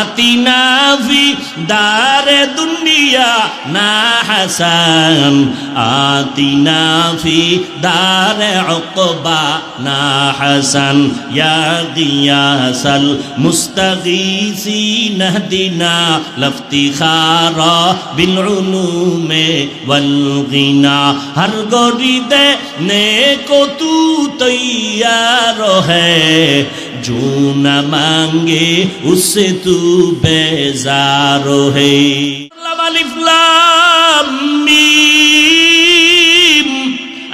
আতিনা ফি দারে দুনিয়া, না হাসান। আতিনা ফি দারে উকবা, না হাসান। ইয়া গিয়াসাল মুস্তাগীসিন হদিনা লফতিখারা বিল উলুমে ওয়াল গিনা হর গরিদে নেকো তু তৈয়ার है जो न मांगे उससे तू बेजार है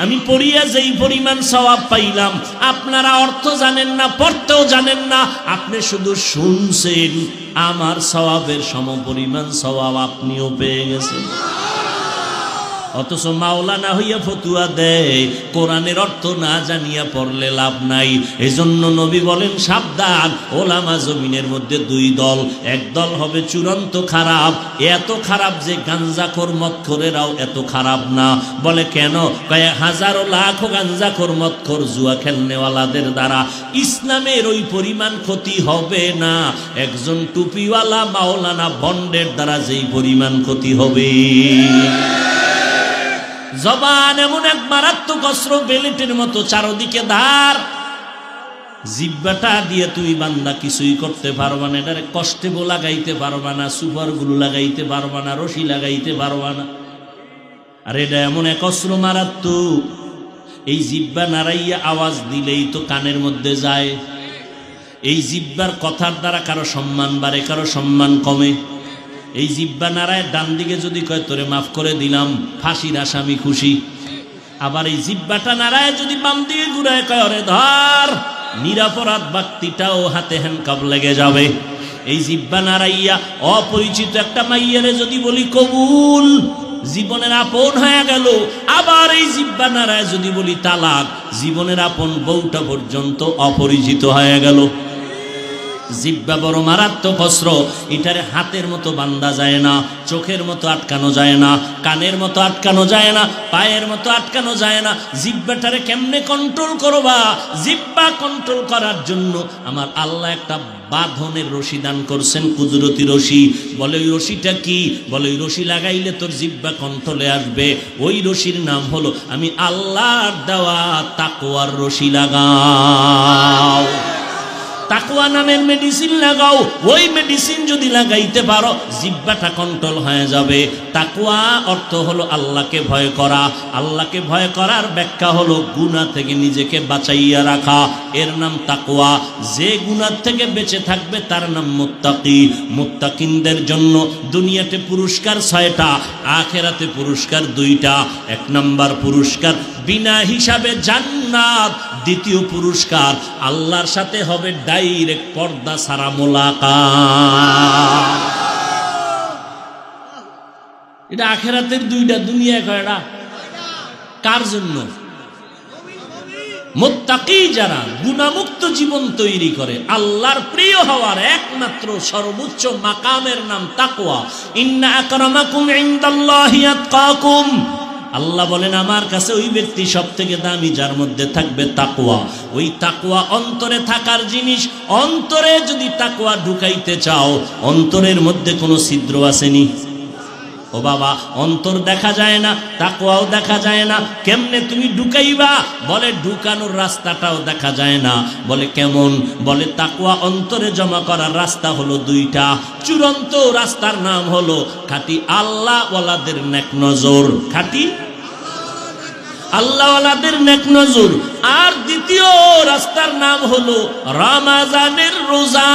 আমি পড়িয়া যেই পরিমাণ স্বভাব পাইলাম, আপনারা অর্থ জানেন না, পড়তেও জানেন না, আপনি শুধু শুনছেন, আমার স্বভাবের সম পরিমাণ স্বভাব আপনিও পেয়ে গেছেন। অথচ মাওলানা হইয়া ফতুয়া দেয়, কোরআনের অর্থ না জানিয়া পড়লে লাভ নাই। এজন্য নবী বলেন, সাবধান, ওলামা জমিনের মধ্যে দুই দল, এক দল হবে চূড়ান্ত খারাপ, এত খারাপ যে গাঞ্জাখোর মৎখরেরাও এত খারাপ না। বলে কেন? কয়েক হাজারো লাখো গাঞ্জাখোর মৎখর জুয়া খেলনেওয়ালাদের দ্বারা ইসলামের ওই পরিমাণ ক্ষতি হবে না। একজন টুপিওয়ালা মাওলানা বন্ডের দ্বারা যেই পরিমাণ ক্ষতি হবে। জবান এমন এক মারাত্মক অস্ত্র, বেলেটের মতো চারদিকে ধার। জিব্বাটা দিয়ে তুমি বান্দা কিছুই করতে পারবা না, এটারে কষ্টে বো লাগাইতে পারবা না সুপারগুলো লাগাইতে পারবা না, রশি লাগাইতে পারবা না। আর এটা এমন এক অস্ত্র মারাত্মক, এই জিব্বা নাড়াইয়া আওয়াজ দিলেই তো কানের মধ্যে যায়। এই জিব্বার কথার দ্বারা কারও সম্মান বাড়ে, কারও সম্মান কমে। এই জিব্বা নারায় ডান দিকে যদি কয়, তোরে মাফ করে দিলাম, ফাঁসির আসামি খুশি। আবার এই জিব্বাটা নারায় যদি বাম দিকে ঘুরায় কয়, ওরে ধর, নিরাপরাধ ব্যক্তিটাও হাতে হ্যান্ডকাপ লেগে যাবে। এই জিব্বা নারাইয়া অপরিচিত একটা মাইয়ারে যদি বলি, কবুল, জীবনের আপন হয়ে গেল। আবার এই জিব্বা নারায় যদি বলি, তালাক, জীবনের আপন বউটা পর্যন্ত অপরিচিত হয়ে গেল। জিব্বা বড় মারাত্মক অস্ত্র। এটারে হাতের মতো বান্দা যায় না, চোখের মতো আটকানো যায় না, কানের মতো আটকানো যায় না, পায়ের মতো আটকানো যায় না। জিব্বাটারে কেমনে কন্ট্রোল করবা? জিব্বা কন্ট্রোল করার জন্য আমার আল্লাহ একটা বাঁধনের রশি দান করছেন, কুদরতি রশি। বলে, ওই রশিটা কি? বলে, ওই রশি লাগাইলে তোর জিব্বা কন্ট্রোলে আসবে। ওই রশির নাম হলো, আমি আল্লাহর দেওয়া তাকোয়ার রশি লাগাও। তাকুয়া নামের মেডিসিন লাগাও, ওই মেডিসিন যদি লাগাইতে পারো, জিব্বাটা কন্ট্রোল হয়ে যাবে। তাকুয়া অর্থ হলো আল্লাহকে ভয় করা। আল্লাহকে ভয় করার ব্যাখ্যা হলো গুণা থেকে নিজেকে বাঁচাইয়া রাখা। এর নাম তাকুয়া যে গুণার থেকে বেঁচে থাকবে, তার নাম মুত্তাকি। মুত্তাকিনদের জন্য দুনিয়াতে পুরস্কার ছয়টা, আখেরাতে পুরস্কার দুইটা। এক নাম্বার পুরস্কার বিনা হিসাবে জান্নাত। দ্বিতীয় পুরস্কার, আল্লাহর সাথে হবে ডাইরেক্ট পর্দা সারা মোলাকাত। এটা আখেরাতের দুইটা দুনিয়া কয়টা কার জন্য? যারা গুণামুক্ত জীবন তৈরি করে, আল্লাহর প্রিয় হওয়ার একমাত্র সর্বোচ্চ মাকামের নাম তাকওয়া। ইন্না আল্লাহ বলেন, আমার কাছে ওই ব্যক্তি সব থেকে দামি, যার মধ্যে থাকবে তাকুয়া ওই তাকুয়া অন্তরে থাকার জিনিস, অন্তরে যদি তাকুয়া ঢুকাইতে চাও, অন্তরের মধ্যে কোনো ছিদ্র আসেনি? ও বাবা, অন্তর দেখা যায় না তাকুয়াও দেখা যায় না, কেমনে তুমি ঢুকাইবা? বলে, ঢুকানোর রাস্তাটাও দেখা যায় না। বলে, কেমন? বলে তাকুয়া অন্তরে জমা করার রাস্তা হলো দুইটা। চূড়ান্ত রাস্তার নাম হলো, খাটি আল্লাহ ওয়ালাদের নেক নজর। খাটি আল্লাহওয়ালাদের নেক নজর। আর দ্বিতীয় রাস্তার নাম হলো, রামাজানের রোজা।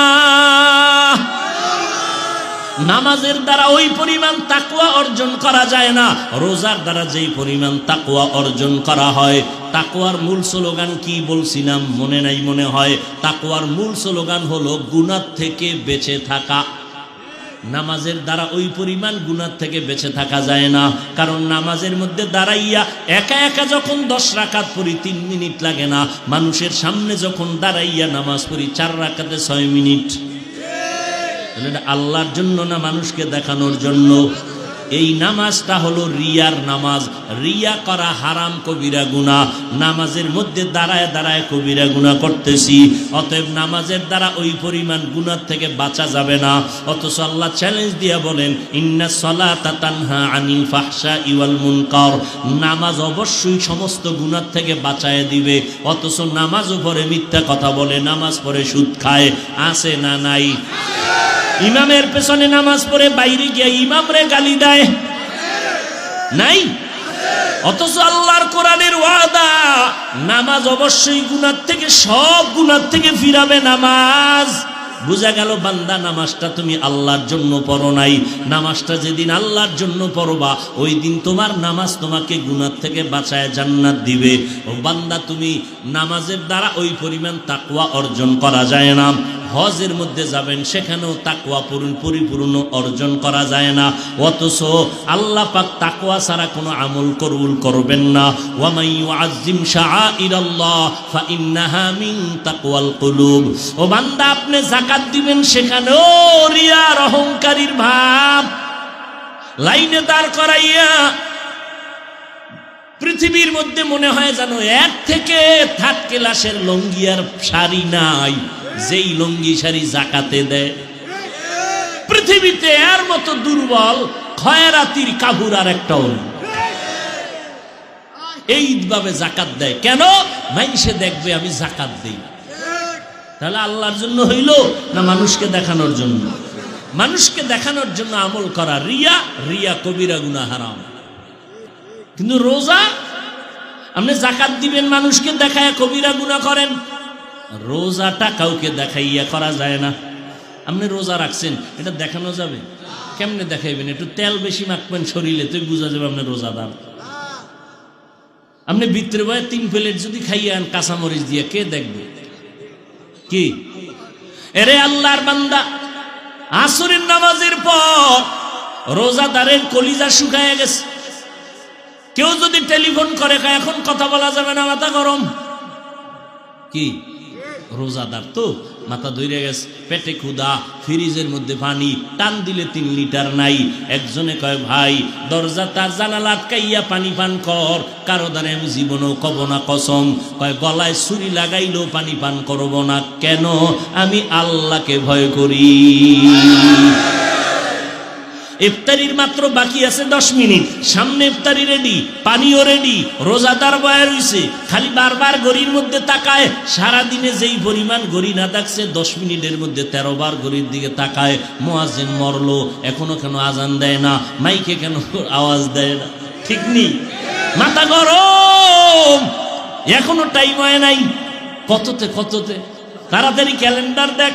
নামাজের দ্বারা ওই পরিমাণ তাকুয়া অর্জন করা যায় না। রোজার দ্বারা যেই পরিমাণ তাকুয়া অর্জন করা হয় তাকুয়ার মূল স্লোগান কি বলছিলাম মনে নাই মনে হয় তাকুয়ার মূল স্লোগান হলো গুণার থেকে বেঁচে থাকা। নামাজের দ্বারা ওই পরিমাণ গুণার থেকে বেঁচে থাকা যায় না, কারণ নামাজের মধ্যে দাঁড়াইয়া একা একা যখন দশ রাকাত পড়ি, তিন মিনিট লাগে না। মানুষের সামনে যখন দাঁড়াইয়া নামাজ পড়ি, চার রাকাতে ছয় মিনিট। আল্লাহর জন্য না মানুষকে দেখানোর জন্য? এই নামাজটা হলো রিয়ার নামাজ। রিয়া করা হারাম কবিরা গুণা নামাজের মধ্যে দাঁড়ায় দাঁড়ায় কবিরা গুণা করতেছি। অতএব নামাজের দ্বারা ওই পরিমাণ গুণার থেকে বাঁচা যাবে না। অথচ আল্লাহ চ্যালেঞ্জ দিয়ে বলেন, ইন্না সলাতা তানহা আনিল ফাহশা ইওয়াল মুনকার। নামাজ অবশ্যই সমস্ত গুণার থেকে বাঁচায় দিবে। অথচ নামাজ উপরে মিথ্যা কথা বলে, নামাজ পরে সুদ খায়। আছে না নাই? ইমামের পেছনে নামাজ পড়ে বাইরে গিয়ে ইমামরে গালি দেয়। নাই? অথচ আল্লাহর কোরআনের ওয়াদা, নামাজ অবশ্যই গুনার থেকে, সব গুনার থেকে ফিরাবে নামাজ। বুঝা গেল, বান্দা, নামাজটা তুমি আল্লাহর জন্য পড়ো নাই। নামাজটা যেদিন আল্লাহর জন্য পড়বা, ওই দিন তোমার নামাজ তোমাকে গুনার থেকে বাঁচায় জান্নাত দিবে। ও বান্দা, তুমি নামাজের দ্বারা ওই পরিমাণ তাকওয়া অর্জন করা যায় না। হজের মধ্যে যাবেন, সেখানেও তাকুয়া পূরণ পরিপূর্ণ অর্জন করা যায় না। অথচ আল্লাহ পাক তাকওয়া ছাড়া কোনো আমল কবুল করবেন না। আপনি যাকাত দিবেন, সেখানেও রিয়ার অহংকারীর ভাব। লাইনে দাঁড় করাইয়া পৃথিবীর মধ্যে মনে হয় যেন এক থেকে থার্ড ক্লাসের লঙ্গিয়ার শাড়ি নাই। যেই লঙ্গি শাড়ি জাকাতে দেয়। পৃথিবীতে এর মতো দুর্বল খয়রাতির কাবুর আর একটাও নেই। এইভাবে জাকাত দেয়। কেন? মানুষে দেখবে আমি জাকাত দেই। তাহলে আল্লাহর জন্য হইল না মানুষকে দেখানোর জন্য? মানুষকে দেখানোর জন্য আমল করা রিয়া রিয়া কবিরা গুনা হারাম। কিন্তু রোজা? আপনি জাকাত দিবেন মানুষকে দেখায় কবিরা গুণা করেন। রোজাটা কাউকে দেখাইয়া করা যায় না। আপনি রোজা রাখছেন, এটা দেখানো যাবে? কেমনে দেখাইবেন? একটু তেল বেশি মাখবেন শরীরে তুই বোঝা যাবে আপনি রোজাদার। আপনি ভিতরে বয়ে তিন প্লেট যদি খাইয়ে আন, কাঁচামরিচ দিয়ে, কে দেখবে? কি? এরে আল্লাহর বান্দা, আসরের নামাজের পর রোজাদারের কলিজা শুকায় গেছে। কেউ যদি টেলিফোন করে এখন কথা বলা যাবে না, মাথা গরম। কি? রোজাদার তো, মাথা ধরে গেছে। পেটে ক্ষুদা ফ্রিজের মধ্যে পানি, টান দিলে তিন লিটার নাই। একজনে কয়, ভাই, দরজা তার জানালা আটকাইয়া পানি পান কর। কারও দ্বারা আমি জীবনেও কব না কসম। কয়, গলায় ছুরি লাগাইলেও পানি পান করব না কেন? আমি আল্লাহকে ভয় করি। ইফতারির মাত্র বাকি আছে দশ মিনিট। সামনে ইফতারি রেডি পানিও রেডি রোজাদার বয়া রইছে খালি বারবার গড়ির মধ্যে তাকায় সারা দিনে যেই পরিমাণ গড়ি না থাকছে, দশ মিনিটের মধ্যে তেরো বার গড়ির দিকে তাকায়। মোয়াজেন মরলো, এখনও কেন আজান দেয় না? মাইকে কেন আওয়াজ দেয় না? ঠিক নেই মাথা গরম! এখনও টাইম হয় নাই। কততে কততে? তাড়াতাড়ি ক্যালেন্ডার দেখ।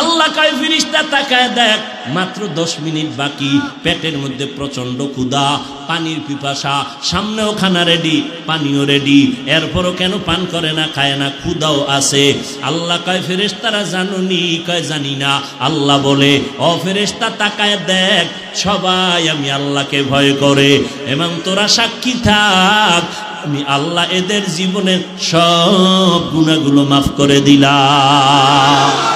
আল্লাহ কয়, ফিরিস্তা তাকায় দেখ, মাত্র দশ মিনিট বাকি। পেটের মধ্যে প্রচণ্ড ক্ষুধা, পানির পিপাসা, সামনেও খানা রেডি পানিও রেডি এরপরও কেন পান করে না, খায় না, ক্ষুধাও আছে। আল্লাহ কয়, ফেরেস্তারা জানুনি, কয়, জানি না। আল্লাহ বলে, ও ফেরেস্তা তাকায় দেখ, সবাই আমি আল্লাহকে ভয় করে। এবং তোরা সাক্ষী থাক, আমি আল্লাহ এদের জীবনের সব গুণাগুলো মাফ করে দিলাম।